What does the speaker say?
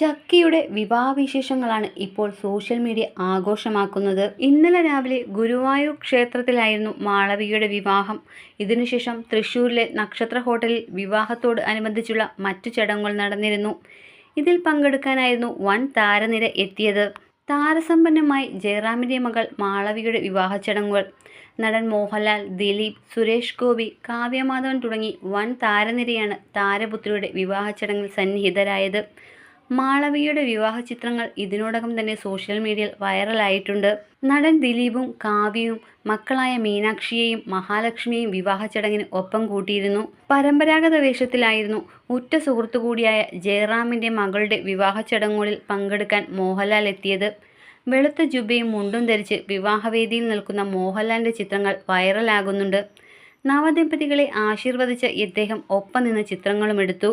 ചക്കിയുടെ വിവാഹവിശേഷങ്ങളാണ് ഇപ്പോൾ social media ആഘോഷമാക്കുന്നത്. ഇന്നലെ രാവിലെ ഗുരുവായൂർ ക്ഷേത്രത്തിലായിരുന്നു മാളവികയുടെ വിവാഹം. ഇതിനുശേഷം തൃശ്ശൂരിലെ നക്ഷത്ര ഹോട്ടലിൽ വിവാഹത്തോട് അനുബന്ധിച്ചുള്ള മറ്റു ചടങ്ങുകൾ നടന്നിരുന്നു. ഇതിൽ പങ്കെടുക്കാനായിരുന്നു വൻ താരനിര എത്തിയത്. താരസമ്പന്നമായി ജയറാമിന്റെ മകൾ മാളവികയുടെ വിവാഹ ചടങ്ങുകൾ. നടൻ മോഹൻലാൽ ദിലീപ് സുരേഷ് ഗോപി കാവ്യമാധവൻ തുടങ്ങി വൻ താരനിരയാണ് താരപുത്രിയുടെ വിവാഹ ചടങ്ങിൽ സന്നിഹിതരായത്. മാളവികയുടെ വിവാഹ ചിത്രങ്ങൾ ഇതിനോടകം തന്നെ സോഷ്യൽ മീഡിയയിൽ വൈറലായിട്ടുണ്ട്. നടൻ ദിലീപും കാവ്യയും മക്കളായ മീനാക്ഷിയെയും മഹാലക്ഷ്മിയെയും വിവാഹ ചടങ്ങിന് ഒപ്പം കൂട്ടിയിരുന്നു. പരമ്പരാഗത വേഷത്തിലായിരുന്നു ഉറ്റ സുഹൃത്തു കൂടിയായ ജയറാമിന്റെ മകളുടെ വിവാഹ ചടങ്ങുകളിൽ പങ്കെടുക്കാൻ മോഹൻലാൽ എത്തിയത്. വെളുത്ത ജുബയും മുണ്ടും ധരിച്ച് വിവാഹവേദിയിൽ നിൽക്കുന്ന മോഹൻലാലിന്റെ ചിത്രങ്ങൾ വൈറലാകുന്നുണ്ട്. നവദമ്പതികളെ ആശീർവദിച്ച ഇദ്ദേഹം ഒപ്പം നിന്ന് ചിത്രങ്ങളും എടുത്തു.